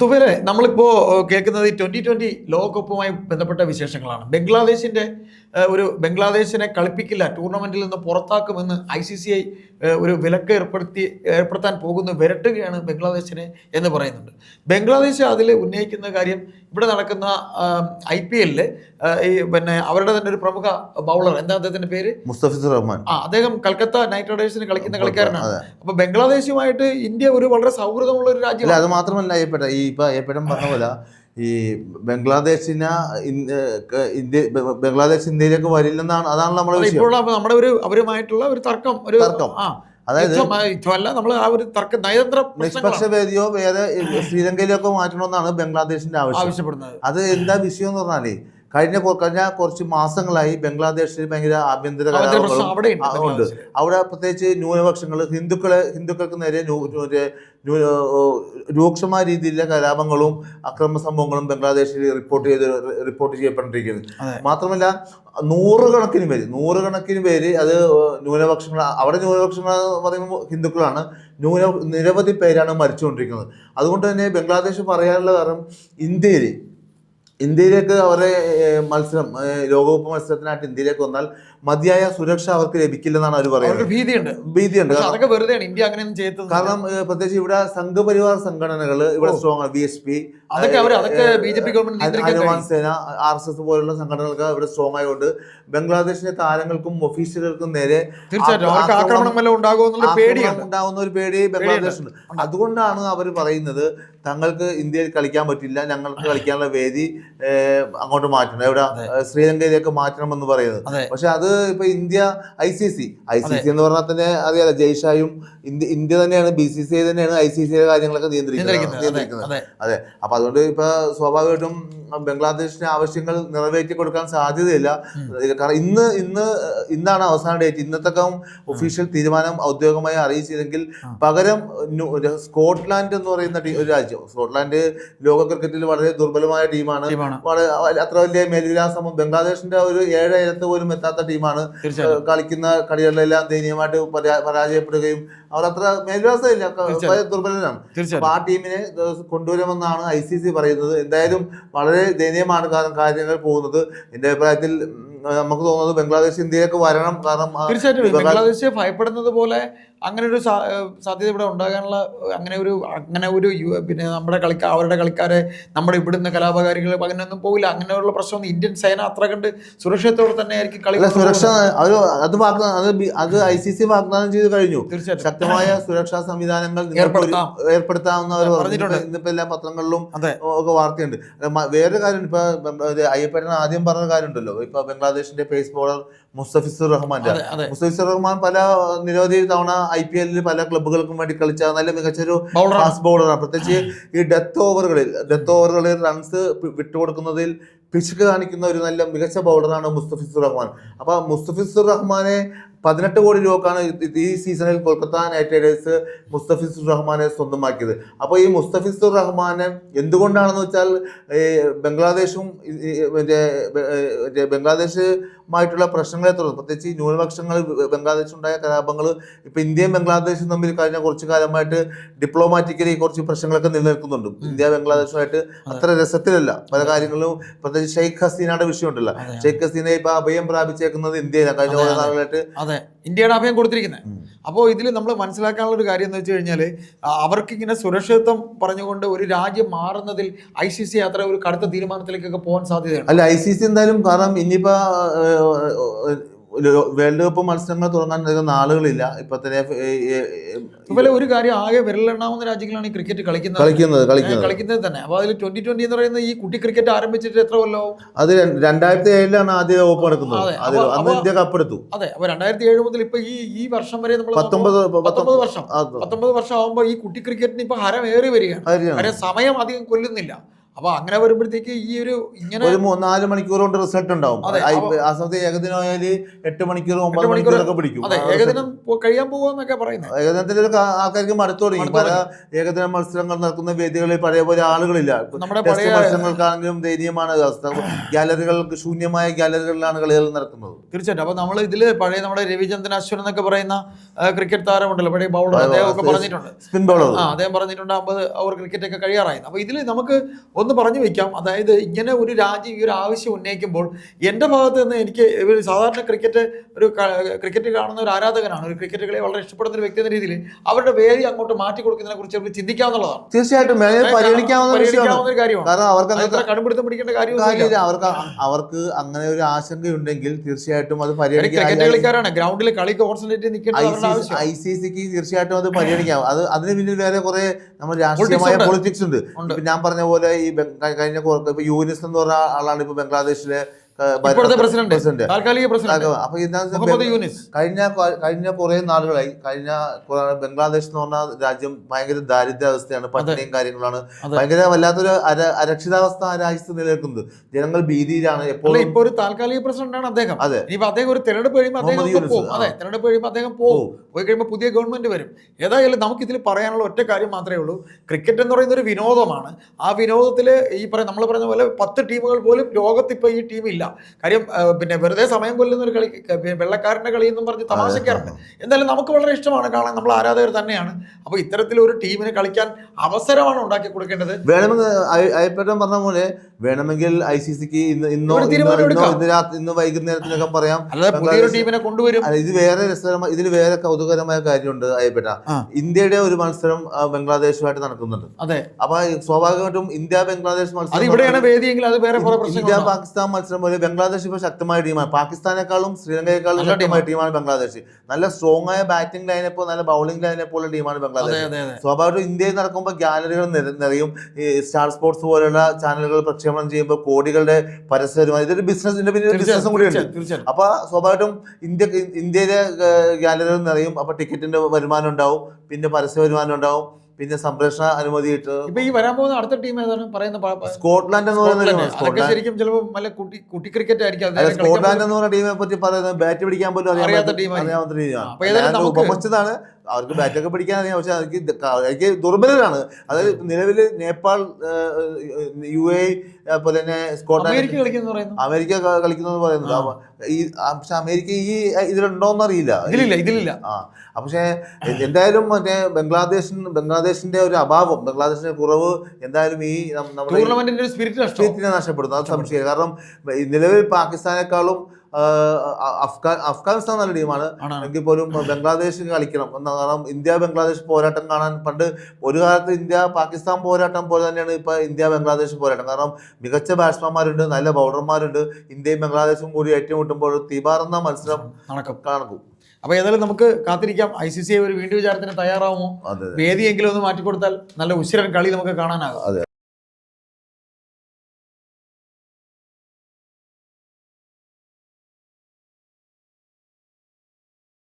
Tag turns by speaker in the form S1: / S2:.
S1: തുഫേലെ നമ്മളിപ്പോൾ കേൾക്കുന്നത് twenty twenty ലോകകപ്പുമായി ബന്ധപ്പെട്ട വിശേഷങ്ങളാണ്. ബംഗ്ലാദേശിന്റെ ഒരു ബംഗ്ലാദേശിനെ കളിപ്പിക്കില്ല ടൂർണമെന്റിൽ നിന്ന് പുറത്താക്കുമെന്ന് ഐ സി സി ഐ ഒരു വിലക്ക് ഏർപ്പെടുത്തി ഏർപ്പെടുത്താൻ പോകുന്ന വിരട്ടുകയാണ് ബംഗ്ലാദേശിനെ എന്ന് പറയുന്നുണ്ട്. ബംഗ്ലാദേശ് അതിൽ ഉന്നയിക്കുന്ന കാര്യം ഇവിടെ നടക്കുന്ന ഐ പി എല്ലിൽ ഈ പിന്നെ അവരുടെ തന്നെ ഒരു പ്രമുഖ ബൗളർ എന്താ അദ്ദേഹത്തിന്റെ പേര്?
S2: മുസ്തഫിസ് റഹ്മാൻ.
S1: ആ അദ്ദേഹം കൽക്കത്ത നൈറ്റ് റൈഡേഴ്സിന് കളിക്കുന്ന കളിക്കാരനാണ്.
S2: അപ്പോൾ
S1: അപ്പൊ ബംഗ്ലാദേശുമായിട്ട് ഇന്ത്യ ഒരു വളരെ സൗഹൃദമുള്ള ഒരു രാജ്യം
S2: അത് മാത്രമല്ല ഈ ഇപ്പൊ അയ്യപ്പേട്ടൻ പറഞ്ഞ പോലെ ഈ ബംഗ്ലാദേശിന് ഇന്ത്യ ബംഗ്ലാദേശ് ഇന്ത്യയിലേക്ക് വരില്ലെന്നാണ് അതാണ് നമ്മുടെ
S1: ഇപ്പോൾ നമ്മുടെ ഒരു അവരുമായിട്ടുള്ള ഒരു തർക്കം ഒരു
S2: തർക്കം. അതായത്
S1: യുദ്ധമല്ല നമ്മൾ ആ ഒരു തർക്ക നയതന്ത്ര
S2: നിഷ്പക്ഷ വേദിയോ വേറെ ശ്രീലങ്കയിലേക്കോ മാറ്റണമെന്നാണ് ബംഗ്ലാദേശിന്റെ ആവശ്യം.
S1: ആവശ്യപ്പെടുന്നത്.
S2: അത് എന്താ വിഷയം എന്ന് പറഞ്ഞാലേ കഴിഞ്ഞ കഴിഞ്ഞ കുറച്ച് മാസങ്ങളായി ബംഗ്ലാദേശിൽ ഭയങ്കര ആഭ്യന്തര കലാപങ്ങളും ഉണ്ട് അവിടെ പ്രത്യേകിച്ച് ന്യൂനപക്ഷങ്ങൾ ഹിന്ദുക്കളെ ഹിന്ദുക്കൾക്ക് നേരെ രൂക്ഷമായ രീതിയിലെ കലാപങ്ങളും അക്രമ സംഭവങ്ങളും ബംഗ്ലാദേശിൽ റിപ്പോർട്ട് ചെയ്ത് റിപ്പോർട്ട് ചെയ്യപ്പെട്ടിരിക്കുന്നത്. മാത്രമല്ല നൂറുകണക്കിന് പേര് നൂറുകണക്കിന് പേര് അത് ന്യൂനപക്ഷങ്ങൾ അവിടെ ന്യൂനപക്ഷങ്ങൾ എന്ന് പറയുമ്പോൾ ഹിന്ദുക്കളാണ്. ന്യൂന നിരവധി പേരാണ് മരിച്ചുകൊണ്ടിരിക്കുന്നത്. അതുകൊണ്ട് തന്നെ ബംഗ്ലാദേശ് പറയാനുള്ള കാരണം ഇന്ത്യയിൽ ഇന്ത്യയിലേക്ക് അവരെ മത്സരം ലോകകപ്പ് മത്സരത്തിനായിട്ട് ഇന്ത്യയിലേക്ക് വന്നാൽ മതിയായ സുരക്ഷ അവർക്ക് ലഭിക്കില്ലെന്നാണ് അവർ പറയുന്നത്.
S1: ഭീതിയുണ്ട്.
S2: ഭീതിയുണ്ട്.
S1: അതൊക്കെ വെറുതെയാണ് ഇന്ത്യ അങ്ങനെയൊന്നും ചെയ്തത്
S2: കാരണം പ്രത്യേകിച്ച് ഇവിടെ സംഘപരിവാർ സംഘടനകൾ ഇവിടെ strong B S P Hanuman Sena R S S പോലുള്ള സംഘടനകൾക്ക് ഇവിടെ സ്ട്രോങ് ആയതുകൊണ്ട് ബംഗ്ലാദേശിലെ താരങ്ങൾക്കും ഒഫീഷ്യലുകൾക്കും നേരെ ഉണ്ടാകുന്ന ഒരു പേടി ബംഗ്ലാദേശുണ്ട് അതുകൊണ്ടാണ് അവർ പറയുന്നത് തങ്ങൾക്ക് ഇന്ത്യയിൽ കളിക്കാൻ പറ്റില്ല ഞങ്ങൾക്ക് കളിക്കാനുള്ള വേദി അങ്ങോട്ട് മാറ്റണം. എവിടെ ശ്രീലങ്കയിലേക്ക് മാറ്റണം എന്ന്
S1: പറയുന്നത്
S2: പക്ഷെ അത് ഇപ്പൊ India I C C I C C എന്ന് പറഞ്ഞാൽ തന്നെ അറിയാലോ ജയ്ഷായും ഇന്ത്യ ഇന്ത്യ തന്നെയാണ് ബി സി സി ഐ തന്നെയാണ് ഐ സി സിയുടെ കാര്യങ്ങളൊക്കെ നിയന്ത്രിക്കുന്നത്.
S1: നിയന്ത്രിക്കുന്നത്. അതെ
S2: അപ്പൊ അതുകൊണ്ട് ഇപ്പൊ സ്വാഭാവികമായിട്ടും ബംഗ്ലാദേശിന്റെ ആവശ്യങ്ങൾ നിറവേറ്റി കൊടുക്കാൻ സാധ്യതയില്ല. കാരണം ഇന്ന് ഇന്ന് ഇന്നാണ് അവസാന ഡേറ്റ്. ഇന്നത്തെ ഒഫീഷ്യൽ തീരുമാനം ഔദ്യോഗികമായി അറിയിച്ചില്ലെങ്കിൽ പകരം സ്കോട്ട്ലാൻഡ് എന്ന് പറയുന്ന ഒരു രാജ്യം. സ്കോട്ട്ലാൻഡ് ലോക ക്രിക്കറ്റിൽ വളരെ ദുർബലമായ ടീമാണ്. വളരെ അത്ര വലിയ മേൽവിലാസം ബംഗ്ലാദേശിന്റെ ഒരു ഏഴ് ഇരത്ത് പോലും എത്താത്ത ടീമാണ് കളിക്കുന്ന കളികളിലെല്ലാം ദയനീയമായിട്ട് പരാ- പരാജയപ്പെടുകയും അവർ അത്ര മേൽവ്യാസമില്ല ദുർബലനാണ്. ദുർബലരാണ് അപ്പൊ ആ ടീമിനെ കൊണ്ടുവരുമെന്നാണ് ഐ സി സി പറയുന്നത്. എന്തായാലും വളരെ ദയനീയമാണ് കാരണം കാര്യങ്ങൾ പോകുന്നത്. എന്റെ അഭിപ്രായത്തിൽ നമുക്ക് തോന്നുന്നത് ബംഗ്ലാദേശ് ഇന്ത്യയിലേക്ക് വരണം. കാരണം
S1: തീർച്ചയായിട്ടും.
S2: ബംഗ്ലാ-
S1: ബംഗ്ലാദേശ് ഭയപ്പെടുന്നത് പോലെ അങ്ങനെ ഒരു സാധ്യത ഇവിടെ ഉണ്ടാകാനുള്ള അങ്ങനെ ഒരു അങ്ങനെ ഒരു പിന്നെ നമ്മുടെ കളിക്കാർ അവരുടെ കളിക്കാരെ നമ്മുടെ ഇവിടുന്ന് കലാപകാരികൾ അങ്ങനെയൊന്നും പോകില്ല അങ്ങനെയുള്ള പ്രശ്നമൊന്നും ഇന്ത്യൻ സേന അത്ര കണ്ട് സുരക്ഷിതത്തോടെ തന്നെ ആയിരിക്കും കളി
S2: സുരക്ഷ അത് അത് അത് ഐ സി സി വാഗ്ദാനം ചെയ്ത് കഴിഞ്ഞു.
S1: തീർച്ചയായിട്ടും.
S2: ശക്തമായ സുരക്ഷാ സംവിധാനങ്ങൾ ഏർപ്പെടുത്താവുന്ന ഒരു- ഏർപ്പെടുത്താമെന്ന് അവർ
S1: പറഞ്ഞിട്ടുണ്ട്.
S2: ഇന്നിപ്പോ എല്ലാ പത്രങ്ങളിലും ഒക്കെ വാർത്തയുണ്ട്. വേറൊരു കാര്യം ഇപ്പൊ അയ്യപ്പേട്ടൻ ആദ്യം പറഞ്ഞ കാര്യമുണ്ടല്ലോ. ഇപ്പൊ ബംഗ്ലാദേശിന്റെ പേസ് ബോളർ മുസ്തഫിസുർ
S1: റഹ്മാൻ
S2: മുസ്തഫിസുർ റഹ്മാൻ പല നിരവധി തവണ ഐ പി എല്ലിൽ പല ക്ലബ്ബുകൾക്കും വേണ്ടി കളിച്ച നല്ല മികച്ച
S1: ഒരു
S2: ഫാസ്റ്റ് ബോളറാണ് പ്രത്യേകിച്ച് ഈ ഡെത്ത് ഓവറുകളിൽ ഡെത്ത് ഓവറുകളിൽ റൺസ് വിട്ടുകൊടുക്കുന്നതിൽ പിശുക്ക് കാണിക്കുന്ന ഒരു നല്ല മികച്ച ബൗളറാണ് മുസ്തഫിസുർ റഹ്മാൻ. അപ്പോൾ മുസ്തഫിസുർ റഹ്മാനെ പതിനെട്ട് കോടി രൂപക്കാണ് ഈ സീസണിൽ കൊൽക്കത്ത നൈറ്റ് റൈഡേഴ്സ് മുസ്തഫിസുർ റഹ്മാനെ സ്വന്തമാക്കിയത്. അപ്പോൾ ഈ മുസ്തഫിസുർ റഹ്മാനെ എന്തുകൊണ്ടാണെന്ന് വെച്ചാൽ ഈ ബംഗ്ലാദേശും മറ്റേ മറ്റേ ബംഗ്ലാദേശുമായിട്ടുള്ള പ്രശ്നങ്ങളെ തുടർന്ന് പ്രത്യേകിച്ച് ഈ ന്യൂനപക്ഷങ്ങൾ ബംഗ്ലാദേശ് ഉണ്ടായ കലാപങ്ങൾ ഇപ്പോൾ ഇന്ത്യയും ബംഗ്ലാദേശും തമ്മിൽ കഴിഞ്ഞ കുറച്ച് കാലമായിട്ട് ഡിപ്ലോമാറ്റിക്കലി കുറച്ച് പ്രശ്നങ്ങളൊക്കെ നിലനിൽക്കുന്നുണ്ട്. ഇന്ത്യ ബംഗ്ലാദേശുമായിട്ട് അത്ര രസത്തിലല്ല. പല കാര്യങ്ങളും പ്രത്യേകിച്ച് ഷെയ്ഖ് ഹസീനയുടെ വിഷയമുണ്ടല്ലോ.
S1: ഉണ്ടല്ലോ
S2: ഷെയ്ഖ് ഹസീന ഇപ്പൊ അഭയം പ്രാപിച്ചേക്കുന്നത് ഇന്ത്യയിലാണ് കഴിഞ്ഞ
S1: അതെ,
S2: കുറെ
S1: അതെ.
S2: നാളുകളായിട്ട്
S1: അതെ ഇന്ത്യയുടെ അഭയം കൊടുത്തിരിക്കുന്നത് അപ്പോൾ ഇതിൽ നമ്മൾ മനസ്സിലാക്കാനുള്ള ഒരു കാര്യം എന്ന് വെച്ച് കഴിഞ്ഞാൽ അവർക്ക് ഇങ്ങനെ സുരക്ഷിതത്വം പറഞ്ഞുകൊണ്ട് ഒരു രാജ്യം മാറുന്നതിൽ ഐ സി സി അത്ര ഒരു കടുത്ത തീരുമാനത്തിലേക്കൊക്കെ പോകാൻ സാധ്യതയുണ്ട്.
S2: അല്ല ഐ സി സി എന്തായാലും കാരണം ഇനിയിപ്പോ വേൾഡ് കപ്പ് മത്സരങ്ങൾ തുടങ്ങാൻ അധികം നാളുകളില്ല ഇപ്പൊ തന്നെ ഏ, ഏ, ഏ,
S1: ഇതുപോലെ ഒരു കാര്യം ആകെ വിരലെണ്ണാവുന്ന രാജ്യങ്ങളാണ് ഈ ക്രിക്കറ്റ് കളിക്കുന്നത്.
S2: കളിക്കുന്നത് കളിക്കുന്നത്.
S1: കളിക്കുന്നത് തന്നെ. അപ്പോൾ അതിൽ ട്വന്റി ട്വന്റി എന്ന് പറയുന്ന ഈ കുട്ടി ക്രിക്കറ്റ് ആരംഭിച്ചിട്ട് എത്ര കൊല്ലവും?
S2: അത് രണ്ടായിരത്തി ഏഴിലാണ് ആദ്യ ഓപ്പ് നടക്കുന്നത്
S1: അതെ,
S2: അന്ന് ഇന്ത്യ കപ്പ് എടുത്തു.
S1: അതെ അപ്പോൾ രണ്ടായിരത്തി ഏഴ് മുതൽ ഇപ്പൊ ഈ ഈ വർഷം വരെ നമ്മൾ
S2: പത്തൊമ്പത്
S1: പത്തൊമ്പത് വർഷം. പത്തൊമ്പത് വർഷം ആകുമ്പോൾ ഈ കുട്ടി ക്രിക്കറ്റിന് ഇപ്പൊ ഹരം ഏറി വരികയാണ്. സമയം അധികം കൊല്ലുന്നില്ല. അപ്പൊ അങ്ങനെ വരുമ്പോഴത്തേക്ക് ഈ ഒരു ഇങ്ങനെ
S2: ഒരു നാല് മണിക്കൂർ കൊണ്ട് റിസൾട്ട് ഉണ്ടാവും. ആ, സമയത്ത് ഏകദിനം ആയാൽ എട്ട് മണിക്കൂർ ഒമ്പത് മണിക്കൂറൊക്കെ പിടിക്കും.
S1: ഏകദിനം കഴിയാൻ പോകുമെന്നൊക്കെ പറയുന്നത്
S2: ഏകദിനത്തിലൊക്കെ ആ- ആൾക്കാർക്ക് മടുത്തു തുടങ്ങി. പല ഏകദിന മത്സരങ്ങൾ നടക്കുന്ന വേദികളിൽ പഴയ പോലെ ആളുകളില്ല.
S1: നമ്മുടെ
S2: ടെസ്റ്റ് മത്സരങ്ങൾക്കാണെങ്കിലും ദയനീയമാണ് ഗാലറികൾക്ക് ശൂന്യമായ ഗാലറികളിലാണ് കളികൾ നടക്കുന്നത്
S1: തീർച്ചയായിട്ടും. അപ്പൊ നമ്മൾ ഇതിൽ പഴയ നമ്മുടെ രവിചന്ദ്രൻ അശ്വൻ എന്നൊക്കെ പറയുന്ന ക്രിക്കറ്റ് താരമുണ്ടല്ലോ. പഴയ ബൗളർ. അദ്ദേഹം ഒക്കെ പറഞ്ഞിട്ടുണ്ട്.
S2: Spin bowler.
S1: അദ്ദേഹം പറഞ്ഞിട്ടുണ്ട് അമ്പത് അവർ ക്രിക്കറ്റ് ഒക്കെ കഴിയാറായി അപ്പൊ ഇതിൽ നമുക്ക് ഒന്ന് പറഞ്ഞു വെക്കാം. അതായത് ഇങ്ങനെ ഒരു രാജ്യം ഈ ഒരു ആവശ്യം ഉന്നയിക്കുമ്പോൾ എന്റെ ഭാഗത്ത് നിന്ന് എനിക്ക് ഒരു സാധാരണ ക്രിക്കറ്റ് ഒരു ക്രിക്കറ്റ് കാണുന്ന ഒരു ആരാധകനാണ് ഒരു ക്രിക്കറ്റ് കളി വളരെ ഇഷ്ടപ്പെടുന്ന ഒരു വ്യക്തി എന്ന രീതിയിൽ അവരുടെ വേദി അങ്ങോട്ട് മാറ്റി കൊടുക്കുന്നതിനെ കുറിച്ച് അവർക്ക് ചിന്തിക്കാവുന്നതാണ്.
S2: തീർച്ചയായിട്ടും പരിഗണിക്കാവുന്ന
S1: ഒരു കാര്യമാണ്.
S2: കാരണം അവർക്ക്
S1: കടുംപിടുത്തം പിടിക്കേണ്ട
S2: കാര്യമില്ല. അവർക്ക് അവർക്ക് അങ്ങനെ ഒരു ആശങ്കയുണ്ടെങ്കിൽ തീർച്ചയായിട്ടും അത് പരിഗണിക്കാൻ
S1: കളിക്കാരാണ്. ഗ്രൗണ്ടിൽ കളി കോൺസെൻട്രേറ്റ് നിൽക്കേണ്ട
S2: ഐ സി സിക്ക് തീർച്ചയായിട്ടും അത് പരിഗണിക്കാം. അത് അതിന് പിന്നിൽ വേറെ കുറെ നമ്മുടെ രാഷ്ട്രീയമായ. പൊളിറ്റിക്സ് ഉണ്ട്. ഞാൻ പറഞ്ഞ പോലെ ഈ കഴിഞ്ഞ കുറച്ച് ഇപ്പൊ യൂനിസ് എന്ന് പറഞ്ഞ ആളാണ് ഇപ്പൊ ബംഗ്ലാദേശിലെ
S1: പ്രസിഡന്റ് താൽക്കാലിക പ്രസിഡന്റ്. യൂനിസ്.
S2: കഴിഞ്ഞ കഴിഞ്ഞ കുറെ നാളുകളായി കഴിഞ്ഞ ബംഗ്ലാദേശ് എന്ന് പറഞ്ഞ രാജ്യം ഭയങ്കര ദാരിദ്ര്യാവസ്ഥയാണ് പട്ടിണിയും കാര്യങ്ങളാണ്. ഭയങ്കര വല്ലാത്തൊരു അരക്ഷിതാവസ്ഥ ആ രാജ്യത്ത് നിലനിൽക്കുന്നത്. ജനങ്ങൾ ഭീതിയിലാണ് എപ്പോഴും.
S1: ഇപ്പൊ ഒരു താൽക്കാലിക പ്രസിഡന്റാണ് അദ്ദേഹം.
S2: അതെ.
S1: ഇനിയിപ്പോ അദ്ദേഹം ഒരു തെരഞ്ഞെടുപ്പ് കഴിയുമ്പോൾ അദ്ദേഹം പോകും. അതെ. തെരഞ്ഞെടുപ്പ് കഴിയുമ്പോൾ അദ്ദേഹം പോകും. പോയി കഴിയുമ്പോൾ പുതിയ ഗവൺമെന്റ് വരും. ഏതായാലും നമുക്ക് ഇതിൽ പറയാനുള്ള ഒറ്റ കാര്യം മാത്രമേ ഉള്ളൂ. ക്രിക്കറ്റ് എന്ന് പറയുന്ന ഒരു വിനോദമാണ്. ആ വിനോദത്തിൽ ഈ പറയുന്ന നമ്മൾ പറഞ്ഞ പോലെ പത്ത് ടീമുകൾ പോലും ലോകത്ത് ഇപ്പൊ ഈ ടീം ഇല്ല കാര്യം പിന്നെ വെറുതെ സമയം കൊല്ലുന്ന ഒരു കളി വെള്ളക്കാരന്റെ കളി എന്നും പറഞ്ഞ് തമാശക്കാറുണ്ട് എന്തായാലും നമുക്ക് വളരെ ഇഷ്ടമാണ്. കാണാൻ നമ്മൾ ആരാധകർ തന്നെയാണ്. അപ്പോൾ ഇത്തരത്തിൽ ഒരു ടീമിന് കളിക്കാൻ അവസരമാണ് ഉണ്ടാക്കി കൊടുക്കേണ്ടത്.
S2: വേണമെങ്കിൽ അയപ്പറ്റം പറഞ്ഞ പോലെ വേണമെങ്കിൽ ഐ സി സിക്ക് ഇന്ന് ഇന്നോ വൈകുന്നേരത്തിനൊക്കെ പറയാം.
S1: ടീമിനെ കൊണ്ടുവരും.
S2: ഇത് വേറെ രസകരമായ ഇതിൽ വേറെ കൗതുകരമായ കാര്യമുണ്ട് അയ്യപ്പേട്ട. ഇന്ത്യയുടെ ഒരു മത്സരം ബംഗ്ലാദേശുമായിട്ട് നടക്കുന്നുണ്ട്.
S1: അതെ.
S2: അപ്പൊ സ്വാഭാവികമായിട്ടും ഇന്ത്യ ബംഗ്ലാദേശ് മത്സരം ഇന്ത്യ പാകിസ്ഥാൻ മത്സരം പോലെ ബംഗ്ലാദേശ് ഇപ്പൊ ശക്തമായ ടീമാണ്. പാകിസ്ഥാനേക്കാളും ശ്രീലങ്കയെക്കാളും ശക്തമായ ടീമാണ്. ബംഗ്ലാദേശ്. നല്ല സ്ട്രോങ് ആയ ബാറ്റിംഗ് ലൈനപ്പോ നല്ല ബൗളിംഗ് ലൈനപ്പോ ഉള്ള ടീമാണ് ബംഗ്ലാദേശ്. സ്വാഭാവികമായിട്ടും ഇന്ത്യയിൽ നടക്കുമ്പോൾ ഗാലറികൾ നിറയും. ഈ സ്റ്റാർ സ്പോർട്സ് പോലുള്ള ചാനലുകൾ പ്രക്ഷേപണം ചെയ്യുമ്പോൾ കോടികളുടെ പരസ്യ വരുമാനം ഇതൊരു ബിസിനസിന്റെ പിന്നെ ബിസിനസ്സും
S1: കൂടിയുണ്ട്.
S2: അപ്പൊ സ്വാഭാവികമായിട്ടും ഇന്ത്യ ഇന്ത്യയിലെ ഗാലറികൾ നിറയും അപ്പൊ ടിക്കറ്റിന്റെ വരുമാനം ഉണ്ടാവും പിന്നെ പരസ്യ വരുമാനം ഉണ്ടാവും. പിന്നെ സംപ്രേഷണ അനുമതി
S1: ഇപ്പൊ ഈ വരാൻ പോകുന്ന അടുത്ത ടീം ഏതാണ്? പറയുന്ന
S2: സ്കോട്ട്ലാൻഡ് എന്ന് പറയുന്ന
S1: അതൊക്കെ
S2: സ്കോട്ട്ലാൻഡ്
S1: ശരിക്കും ചിലപ്പോൾ നല്ല കുട്ടി കുട്ടി ക്രിക്കറ്റ് ആയിരിക്കും.
S2: സ്കോട്ട്ലാൻഡ് എന്ന് പറയുന്ന ടീമിനെ പറ്റി പറയുന്നത് ബാറ്റ് പിടിക്കാൻ പോലും
S1: അറിയാത്ത
S2: ടീമാണ് ഉപമിച്ചതാണ്. അവർക്ക് ബാറ്റൊക്കെ പിടിക്കാൻ അറിയാം. പക്ഷെ എനിക്ക് ഇത് എനിക്ക് ദുർബലരാണ്. അതായത് നിലവിൽ നേപ്പാൾ യു എ അതുപോലെ തന്നെ സ്കോട്ട്ലാൻഡ്
S1: അമേരിക്ക കളിക്കുന്നു
S2: പറയുന്നത്. ഈ പക്ഷെ അമേരിക്ക ഈ ഇതിലുണ്ടോന്ന് അറിയില്ല
S1: ഇതിലില്ല ഇതിലില്ല.
S2: ആ പക്ഷേ എന്തായാലും മറ്റേ ബംഗ്ലാദേശിന് ബംഗ്ലാദേശിന്റെ ഒരു അഭാവം ബംഗ്ലാദേശിന്റെ കുറവ് എന്തായാലും ഈ നമ്മുടെ സ്പിരിറ്റിനെ നഷ്ടപ്പെടുന്നു. അത് സംശയം കാരണം നിലവിൽ പാകിസ്ഥാനേക്കാളും അഫ്ഗാൻ അഫ്ഗാനിസ്ഥാൻ നല്ല ടീമാണ്. എങ്കിൽ പോലും ബംഗ്ലാദേശ് കളിക്കണം. കാരണം ഇന്ത്യ ബംഗ്ലാദേശ് പോരാട്ടം കാണാൻ പണ്ട് ഒരു കാലത്ത് ഇന്ത്യ പാകിസ്ഥാൻ പോരാട്ടം പോലെ തന്നെയാണ് ഇപ്പൊ ഇന്ത്യ ബംഗ്ലാദേശ് പോരാട്ടം. കാരണം മികച്ച ബാറ്റ്സ്മാൻമാരുണ്ട് നല്ല ബൗളർമാരുണ്ട് ഇന്ത്യയും ബംഗ്ലാദേശും കൂടി ഏറ്റുമുട്ടുമ്പോൾ തീപാറുന്ന മത്സരം
S1: നടക്കും.
S2: കാണും.
S1: അപ്പൊ ഏതായാലും നമുക്ക് കാത്തിരിക്കാം. ഐ സി സി ഒരു വീണ്ടും വിചാരത്തിന് തയ്യാറാവുമോ? വേദിയെങ്കിലും ഒന്ന് മാറ്റിക്കൊടുത്താൽ നല്ല ഉശിരൻ കളി നമുക്ക് കാണാനാകും.